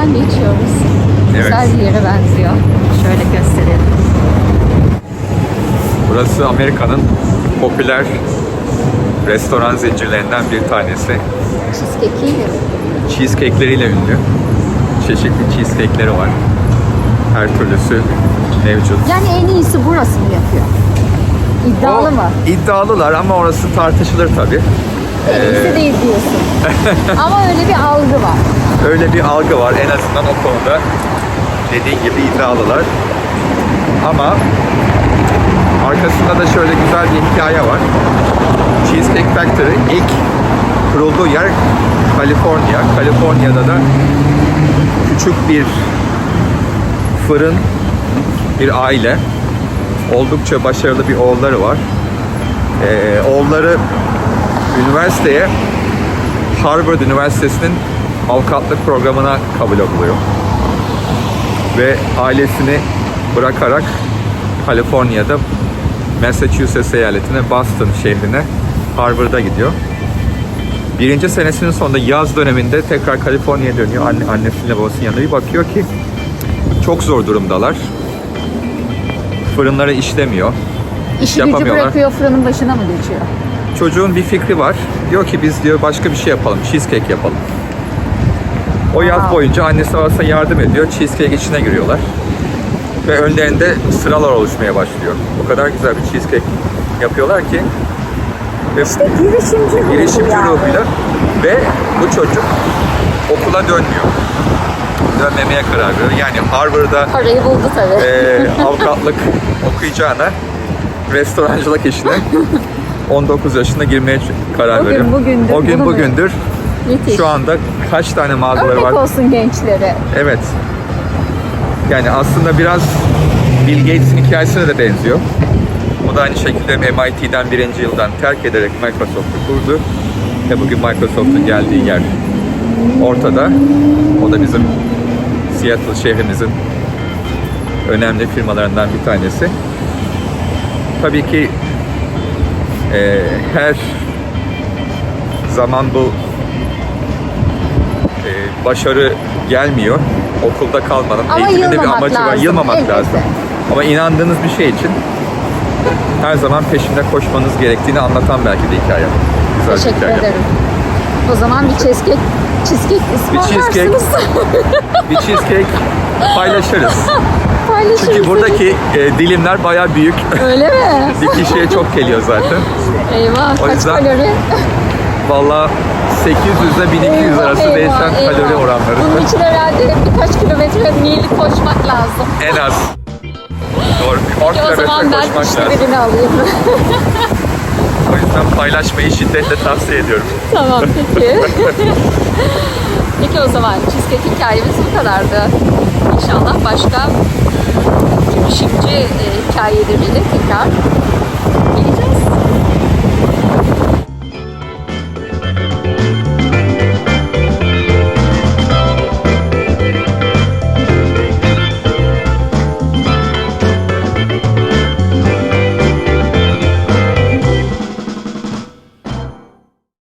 önünden geçiyoruz. Evet. Güzel bir yere benziyor. Şöyle gösterelim. Burası Amerika'nın popüler restoran zincirlerinden bir tanesi. Cheesecake'i Cheesecake'leriyle ünlü. Çeşitli cheesecake'leri var. Her türlüsü mevcut. Yani en iyisi burası mı yapıyor? İddialı O mı? İddialılar ama orası tartışılır tabii. En iyisi değil diyorsun. Ama öyle bir algı var. Öyle bir algı var en azından o konuda dediğin gibi iddialılar. Ama arkasında da şöyle güzel bir hikaye var. Cheesecake Factory ilk kurulduğu yer Kaliforniya. Kaliforniya'da da küçük bir fırın, bir aile. Oldukça başarılı bir oğulları var. Ee, oğulları üniversiteye Harvard Üniversitesi'nin avukatlık programına kabul oluyor. Ve ailesini bırakarak Kaliforniya'da Massachusetts eyaletine, Boston şehrine Harvard'a gidiyor. Birinci senesinin sonunda yaz döneminde tekrar Kaliforniya'ya dönüyor. Anne, annesiyle babasının yanına bir bakıyor ki çok zor durumdalar. Fırınları işlemiyor. İşi gücü bırakıyor fırının başına mı geçiyor? Çocuğun bir fikri var. Diyor ki biz diyor başka bir şey yapalım. Cheesecake yapalım. O yaz boyunca annesi babasına yardım ediyor. Cheesecake içine giriyorlar. Ve önlerinde sıralar oluşmaya başlıyor. O kadar güzel bir cheesecake yapıyorlar ki. Ve Girişimci ruhu girişimci yani. ruhuyla ve bu çocuk okula dönmüyor. Dönmemeye karar veriyor. Yani Harvard'da Parayı buldu tabii. e, avukatlık okuyacağına restorancılık işine 19 yaşında girmeye karar O gün veriyor. bugündür O gün bunu bugündür Müthiş. şu anda kaç tane mağazaları Örnek var? olsun gençlere. Evet. Yani aslında biraz Bill Gates'in hikayesine de benziyor. O da aynı şekilde MIT'den birinci yıldan terk ederek Microsoft'u kurdu. Ve bugün Microsoft'un geldiği yer ortada. O da bizim Seattle şehrimizin önemli firmalarından bir tanesi. Tabii ki e, her zaman bu e, başarı gelmiyor. Okulda kalmanın, Ama eğitimin de bir amacı var. lazım, Yılmamak elbette. lazım. Ama inandığınız bir şey için her zaman peşinde koşmanız gerektiğini anlatan belki de hikaye. Güzel bir Teşekkür hikaye. ederim. O zaman bir cheesecake, cheesecake cheesecake. ısmarlarsınız. Bir cheesecake paylaşırız. Paylaşırız. Çünkü buradaki e, dilimler bayağı büyük. Öyle mi? bir kişiye çok geliyor zaten. Eyvah O kaç yüzden- kalori? Valla 800 ile 1200 Eyvah, arası eyvah, değişen eyvah. kalori oranları. Bunun için herhalde birkaç kilometre mil koşmak lazım. En az. Doğru. 10 Ki o kilometre zaman ben koşmak üçte lazım. birini alayım. O yüzden paylaşmayı şiddetle tavsiye ediyorum. tamam peki. peki o zaman cheesecake hikayemiz bu kadardı. İnşallah başka girişimci e, hikayeleriyle tekrar